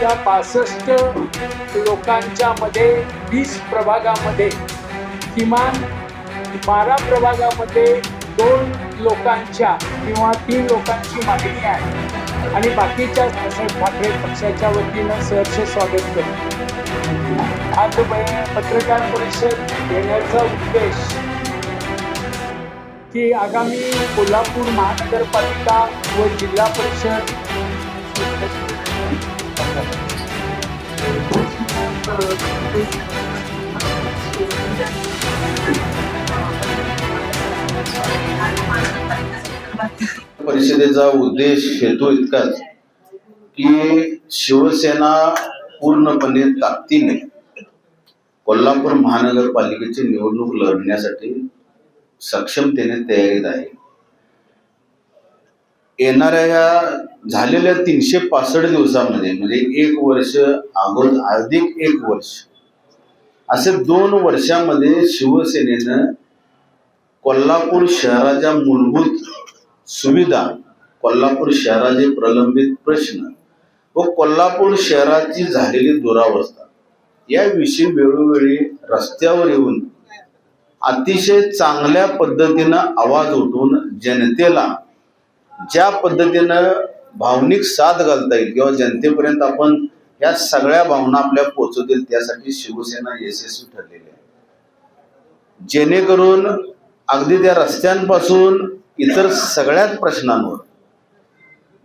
त्या पासष्ट लोकांच्या मध्ये वीस प्रभागामध्ये किमान बारा प्रभागामध्ये दोन लोकांच्या किंवा तीन लोकांची मागणी आहे. आणि बाकीच्या ठाकरे पक्षाच्या वतीनं सहर्ष स्वागत करतो. आज पत्रकार परिषद घेण्याचा उद्देश की आगामी कोल्हापूर महानगरपालिका व जिल्हा परिषद परिषदेचा उद्देश हेतू इतकाच की शिवसेना पूर्णपणे ताकदीने कोल्हापूर महानगरपालिकेची निवडणूक लढण्यासाठी सक्षमतेने तयारीत आहे. येणाऱ्या ह्या झालेल्या तीनशे पासष्ट दिवसामध्ये म्हणजे एक वर्ष अगोदर अधिक एक वर्ष असे दोन वर्षामध्ये शिवसेनेनं कोल्हापूर शहराच्या मूलभूत सुविधा कोल्हापूर शहराचे प्रलंबित प्रश्न व कोल्हापूर शहराची झालेली दुरावस्था याविषयी वेळोवेळी रस्त्यावर येऊन अतिशय चांगल्या पद्धतीनं आवाज उठवून जनतेला ज्या पद्धतीनं भावनिक साथ घालता येईल किंवा जनतेपर्यंत आपण या सगळ्या भावना आपल्या पोहोचवतील त्यासाठी शिवसेना यशस्वी ठरलेली आहे. जेणेकरून अगदी त्या रस्त्यांपासून इतर सगळ्याच प्रश्नांवर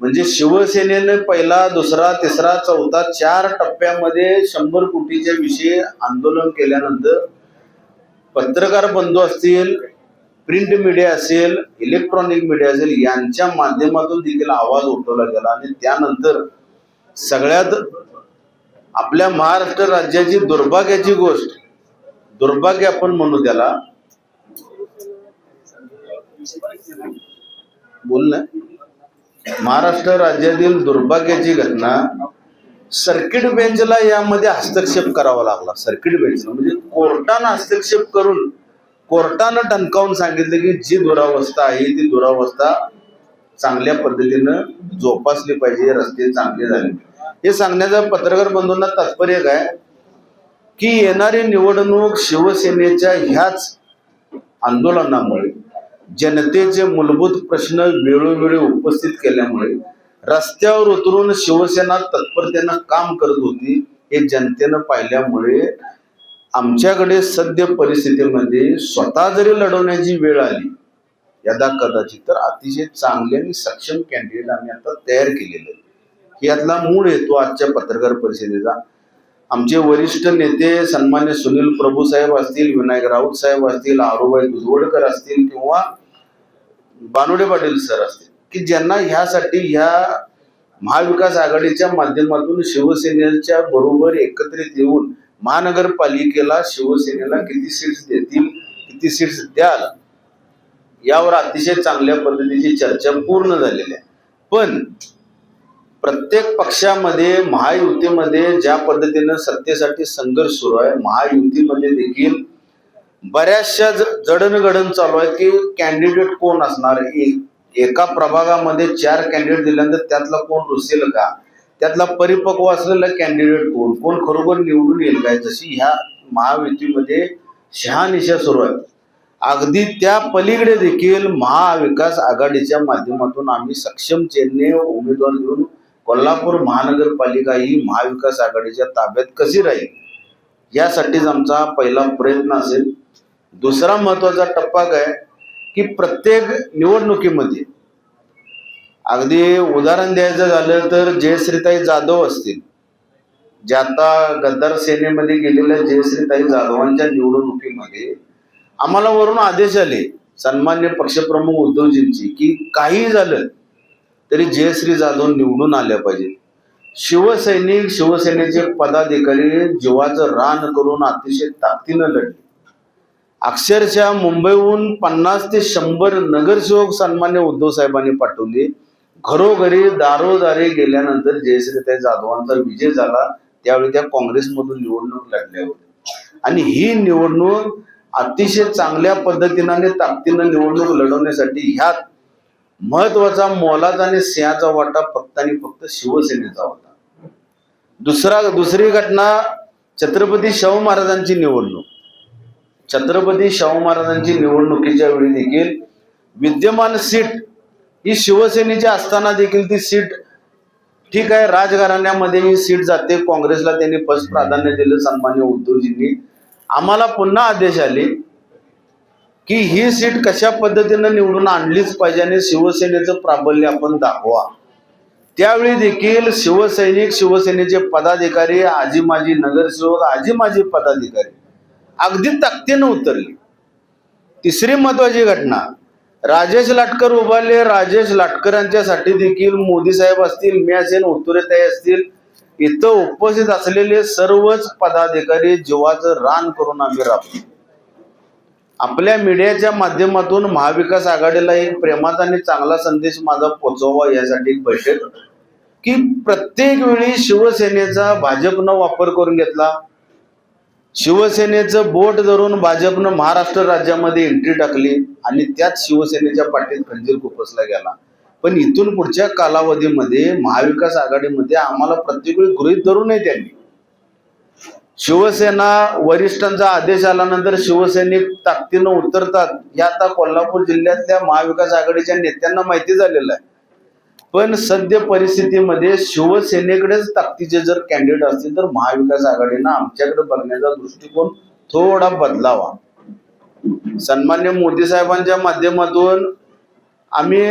म्हणजे शिवसेनेने पहिला दुसरा तिसरा चौथा चार टप्प्यामध्ये शंभर कोटीच्या विषयी आंदोलन केल्यानंतर पत्रकार बंधू असतील प्रिंट मीडिया असेल इलेक्ट्रॉनिक मीडिया असेल यांच्या माध्यमातून देखील आवाज उठवला गेला आणि त्यानंतर सगळ्यात आपल्या महाराष्ट्र राज्याची दुर्भाग्याची गोष्ट दुर्भाग्य आपण म्हणू त्याला. बोल ना. महाराष्ट्र राज्यातील दुर्भाग्याची घटना सर्किट बेंचला यामध्ये हस्तक्षेप करावा लागला. सर्किट बेंचला म्हणजे कोर्टानं हस्तक्षेप करून कोर्टानं टणकावून सांगितलं की जी दुरावस्था आहे ती दुरावस्था चांगल्या पद्धतीनं जोपासली पाहिजे रस्ते चांगले झाले. हे सांगण्याचं पत्रकार बंधूंना तात्पर्य काय? की येणारी निवडणूक शिवसेनेच्या ह्याच आंदोलनामुळे जनतेचे मूलभूत प्रश्न वेळोवेळी उपस्थित केल्यामुळे रस्त्यावर उतरून शिवसेना तत्परतेनं काम करत होती हे जनतेनं पाहिल्यामुळे आमच्याकडे सद्य परिस्थितीमध्ये स्वतः जरी लढवण्याची वेळ आली यदा कदाचित तर अतिशय चांगले आणि सक्षम कॅन्डिडेट आम्ही आता तयार केलेले आहेत. यातला मूळ हेतू आजच्या पत्रकार परिषदेचा. आमचे वरिष्ठ नेते सन्मान्य सुनील प्रभू साहेब असतील विनायक राऊत साहेब असतील आरुबाई दुधवडकर असतील किंवा बानोडे पाटील सर असतील की ज्यांना ह्यासाठी ह्या महाविकास आघाडीच्या माध्यमातून शिवसेनेच्या बरोबर एकत्रित येऊन महानगरपालिकेला शिवसेनेला किती सीट्स देतील किती सीट्स द्याल यावर अतिशय चांगल्या पद्धतीची चर्चा पूर्ण झालेली आहे. पण प्रत्येक पक्षामध्ये महायुतीमध्ये ज्या पद्धतीनं सत्तेसाठी संघर्ष सुरू आहे महायुतीमध्ये देखील बऱ्याचशा जडणघडण चालू आहे की कॅन्डिडेट कोण असणार? एका प्रभागामध्ये चार कॅन्डिडेट दिल्यानंतर त्यातला कोण रुसेल का? त्यातला परिपक्व असलेला कॅन्डिडेट कोण? कोण खरोखर निवडून येईल काय? जशी ह्या महायुतीमध्ये शहानिशा सुरू आहे अगदी त्या पलीकडे देखील महाविकास आघाडीच्या माध्यमातून आम्ही सक्षम चेन्नई उमेदवार देऊन कोल्हापूर महानगरपालिका ही महाविकास आघाडीच्या ताब्यात कशी राहील? यासाठीच आमचा पहिला प्रयत्न असेल. दुसरा महत्त्वाचा टप्पा काय? की प्रत्येक निवडणुकीमध्ये अगदी उदाहरण द्यायचं झालं तर जयश्रीताई जाधव असतील. जे आता गद्दार सेनेमध्ये गेलेल्या जयश्रीताई जाधवांच्या निवडणुकीमध्ये आम्हाला वरून आदेश आले सन्मान्य पक्षप्रमुख उद्धवजींची की काही झालं तरी जयश्री जाधव निवडून आल्या पाहिजे शिवसैनिक शिवसेनेचे पदाधिकारी जीवाचं रान करून अतिशय ताकदीनं लढले. अक्षरशः मुंबईहून पन्नास ते शंभर नगरसेवक सन्मान्य उद्धव साहेबांनी पाठवले. घरोघरी दारोदारी गेल्यानंतर जयश्रीताई जाधवांचा विजय झाला त्यावेळी त्या काँग्रेसमधून निवडणूक लढल्या होत्या आणि ही निवडणूक अतिशय चांगल्या पद्धतीनं आणि ताकदीनं निवडणूक लढवण्यासाठी ह्यात महत्त्वाचा मोलाचा आणि सिंहाचा वाटा फक्त आणि फक्त शिवसेनेचा होता. दुसरा दुसरी घटना छत्रपती शाहू महाराजांची निवडणूक. छत्रपती शाहू महाराजांची निवडणुकीच्या वेळी देखील विद्यमान सीट ही शिवसेनेची असताना देखील ती सीट ठीक आहे राजघराण्यामध्ये ही सीट जाते. काँग्रेसला त्यांनी फर्स्ट प्राधान्य दिलं सन्मान्य उद्धवजींनी. आम्हाला पुन्हा आदेश आले की ही सीट कशा पद्धतीनं निवडून आणलीच पाहिजे आणि शिवसेनेचं प्राबल्य आपण दाखवा. त्यावेळी देखील शिवसैनिक शिवसेनेचे पदाधिकारी आजी माजी नगरसेवक आजी माजी पदाधिकारी अगदी ताकदीनं उतरली. तिसरी महत्वाची घटना राजेश लाटकर उभारले. राजेश लाटकरांच्यासाठी देखील मोदी साहेब असतील मी असेल उत्तुरेताई असतील इथं उपस्थित असलेले सर्वच पदाधिकारी जीवाचं रान करून आम्ही राबतो. आपल्या मीडियाच्या माध्यमातून महाविकास आघाडीला एक प्रेमाचा आणि चांगला संदेश माझा पोचवावा यासाठी एक बैठक की प्रत्येक वेळी शिवसेनेचा भाजपनं वापर करून घेतला. शिवसेनेचं बोट धरून भाजपनं महाराष्ट्र राज्यामध्ये एंट्री टाकली आणि त्यात शिवसेनेच्या पाठीत खंजीर खुपसला गेला. पण इथून पुढच्या कालावधीमध्ये महाविकास आघाडीमध्ये आम्हाला प्रत्येक वेळी गृहित धरू नये त्यांनी. शिवसेना वरिष्ठांचा आदेश आल्यानंतर शिवसैनिक ताकदीनं उतरतात. हे आता कोल्हापूर जिल्ह्यातल्या महाविकास आघाडीच्या नेत्यांना माहिती झालेलं आहे. पण सद्य परिस्थितीमध्ये शिवसेनेकडेच ताकदीचे जर कॅन्डिडेट असतील तर महाविकास आघाडीनं आमच्याकडे बघण्याचा दृष्टिकोन थोडा बदलावा. सन्मान्य मोदी साहेबांच्या माध्यमातून आम्ही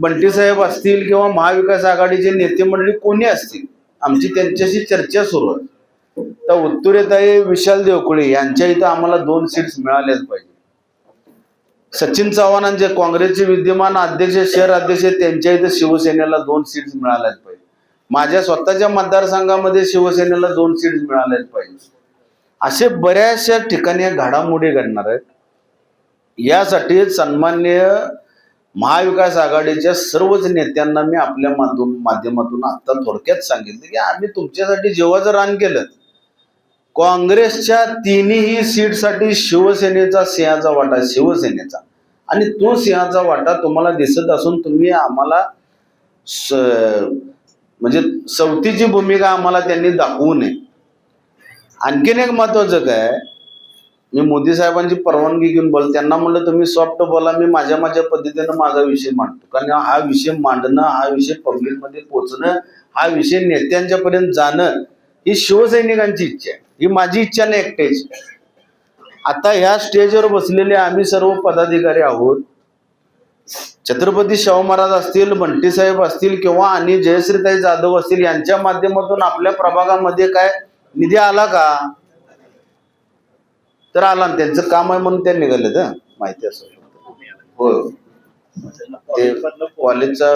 बंटी साहेब असतील किंवा महाविकास आघाडीचे नेते मंडळी कोणी असतील आमची त्यांच्याशी चर्चा सुरू आहे. तर उत्तुरेताई विशाल देवकुळे यांच्या इथं आम्हाला दोन सीट्स मिळाल्याच पाहिजे. सचिन चव्हाणांचे काँग्रेसचे विद्यमान अध्यक्ष शहर अध्यक्ष त्यांच्या इथं शिवसेनेला दोन सीट्स मिळाल्याच पाहिजे. माझ्या स्वतःच्या मतदारसंघामध्ये शिवसेनेला दोन सीट्स मिळाल्याच पाहिजे. असे बऱ्याचशा ठिकाणी घडामोडी घडणार आहेत. यासाठी सन्मान्य महाविकास आघाडीच्या सर्वच नेत्यांना मी आपल्या माध्यमातून आता थोडक्यात सांगितलं की आम्ही तुमच्यासाठी जेव्हा जर रान केलं काँग्रेसच्या तिन्ही सीटसाठी शिवसेनेचा सिंहाचा वाटा शिवसेनेचा. आणि तो सिंहाचा वाटा तुम्हाला दिसत असून तुम्ही आम्हाला स- म्हणजे सवतीची भूमिका आम्हाला त्यांनी दाखवू नये. आणखीन एक महत्वाचं काय मी मोदी साहेबांची परवानगी घेऊन बोल त्यांना म्हणलं तुम्ही सॉफ्ट बोला मी माझ्या माझ्या पद्धतीनं माझा विषय मांडतो. कारण हा विषय मांडणं हा विषय पब्लिकमध्ये पोचणं हा विषय नेत्यांच्यापर्यंत जाणं ही शिवसैनिकांची इच्छा आहे. ही माझी इच्छा नाही एकटेच आता ह्या स्टेजवर बसलेले आम्ही सर्व पदाधिकारी आहोत. छत्रपती शाहू महाराज असतील बंटी साहेब असतील किंवा आणि जयश्रीताई जाधव असतील यांच्या माध्यमातून आपल्या प्रभागामध्ये काय निधी आला का? तर आला ना त्यांचं काम आहे म्हणून त्या निघाले तर माहिती असेल हो ते कॉलेजचा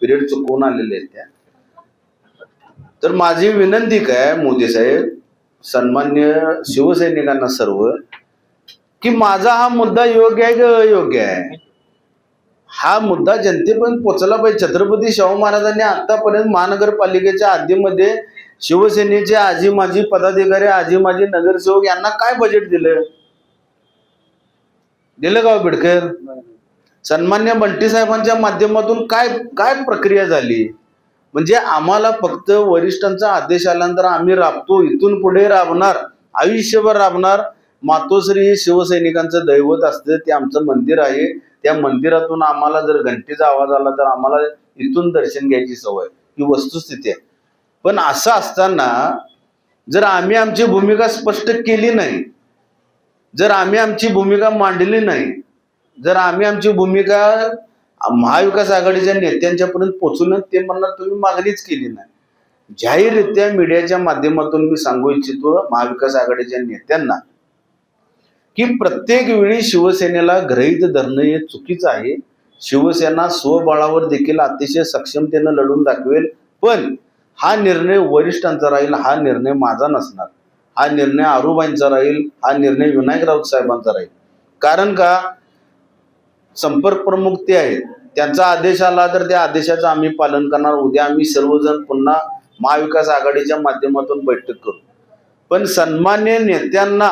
पिरियड चुकवून आलेले आहेत त्या. तर माझी विनंती काय मोदी साहेब सन्मान्य शिवसैनिकांना सर्व की माझा हा मुद्दा योग्य आहे का अयोग्य आहे? हा मुद्दा जनतेपर्यंत पोचला पाहिजे. छत्रपती शाहू महाराजांनी आतापर्यंत महानगरपालिकेच्या हद्दीमध्ये शिवसेनेचे आजी माजी पदाधिकारी आजी माजी नगरसेवक यांना काय बजेट दिलं? दिलं का हो बिडकर? सन्मान्य बंटी साहेबांच्या माध्यमातून काय काय प्रक्रिया झाली? म्हणजे आम्हाला फक्त वरिष्ठांचा आदेश आल्यानंतर आम्ही राबतो इथून पुढे राबणार आयुष्यभर राबणार. मातोश्री हे शिवसैनिकांचं दैवत असतं ते आमचं मंदिर आहे. त्या मंदिरातून आम्हाला जर घंटीचा आवाज आला तर आम्हाला इथून दर्शन घ्यायची सवय ही वस्तुस्थिती आहे. पण असं असताना जर आम्ही आमची भूमिका स्पष्ट केली नाही जर आम्ही आमची भूमिका मांडली नाही जर आम्ही आमची भूमिका महाविकास आघाडीच्या नेत्यांच्यापर्यंत पोहोचून ते म्हणणार तुम्ही मागणीच केली नाही. जाहीररित्या मीडियाच्या माध्यमातून मी सांगू इच्छितो महाविकास आघाडीच्या नेत्यांना की प्रत्येक वेळी शिवसेनेला ग्रहित धरणं हे चुकीचं आहे. शिवसेना स्वबळावर देखील अतिशय सक्षमतेनं लढून दाखवेल पण हा निर्णय वरिष्ठांचा राहील हा निर्णय माझा नसणार. हा निर्णय आरुबाईंचा राहील हा निर्णय विनायक राऊत साहेबांचा राहील. कारण का? संपर्क प्रमुख ते आहेत. त्यांचा आदेश आला तर त्या आदेशाचं आम्ही पालन करणार. उद्या आम्ही सर्वजण पुन्हा महाविकास आघाडीच्या माध्यमातून बैठक करू. पण सन्मान्य नेत्यांना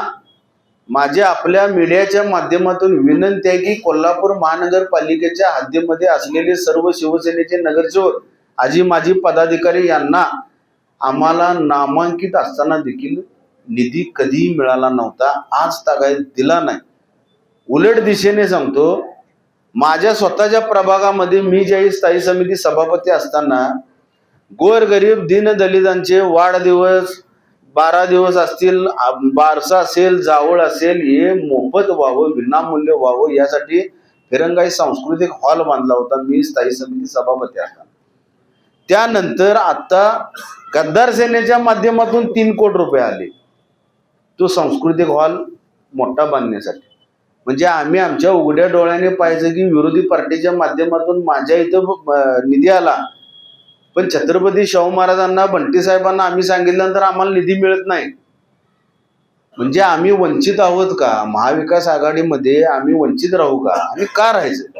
माझे आपल्या मीडियाच्या माध्यमातून विनंती आहे की कोल्हापूर महानगरपालिकेच्या हद्दीमध्ये असलेले सर्व शिवसेनेचे नगरसेवक आजी माजी पदाधिकारी यांना आम्हाला नामांकित असताना देखील निधी कधीही मिळाला नव्हता. आज तागायत दिला नाही. उलट दिशेने सांगतो माझ्या स्वतःच्या प्रभागामध्ये मी ज्याही स्थायी समिती सभापती असताना गोरगरीब दीनदलितांचे वाढदिवस बारा दिवस असतील बारसा असेल जावळ असेल हे मोफत व्हावं विनामूल्य व्हावं यासाठी फिरंगाई सांस्कृतिक हॉल बांधला होता. मी स्थायी समिती सभापती असताना त्यानंतर आता गद्दार सेनेच्या माध्यमातून तीन कोटी रुपये आले. तो सांस्कृतिक हॉल मोठा बांधण्यासाठी म्हणजे आम्ही आमच्या उघड्या डोळ्याने पाहिजे की विरोधी पार्टीच्या माध्यमातून माझ्या इथं निधी आला. पण छत्रपती शाहू महाराजांना बंटी साहेबांना आम्ही सांगितल्यानंतर आम्हाला निधी मिळत नाही. म्हणजे आम्ही वंचित आहोत का? महाविकास आघाडीमध्ये आम्ही वंचित राहू का? आणि का राहायचं?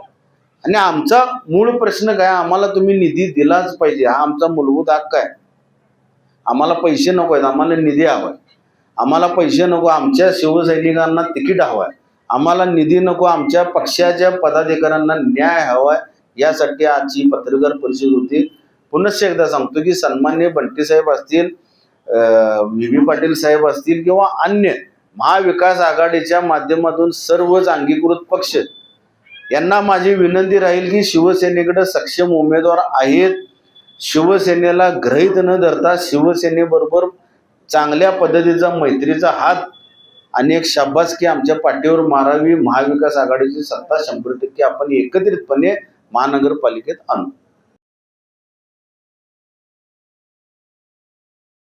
आणि आमचा मूळ प्रश्न काय? आम्हाला तुम्ही निधी दिलाच पाहिजे. हा आमचा मूलभूत हक्क आहे. आम्हाला पैसे नको आहेत. आम्हाला निधी हवाय आम्हाला पैसे नको. आमच्या शिवसैनिकांना तिकीट हवं आहे. आम्हाला निधी नको आमच्या पक्षाच्या पदाधिकाऱ्यांना न्याय हवाय यासाठी आजची पत्रकार परिषद होती. पुनश्च एकदा सांगतो की सन्मान्य बंटी साहेब असतील व्ही. व्ही. पाटील साहेब असतील किंवा अन्य महाविकास आघाडीच्या माध्यमातून सर्वच अंगीकृत पक्ष यांना माझी विनंती राहील की शिवसेनेकडे सक्षम उमेदवार आहेत. शिवसेनेला ग्रहित न धरता शिवसेनेबरोबर चांगल्या पद्धतीचा मैत्रीचा हात आणि एक शाबासकी आमच्या पाठीवर मारावी महाविकास आघाडीची सत्ता शंभर टक्के आपण एकत्रितपणे महानगरपालिकेत आणू.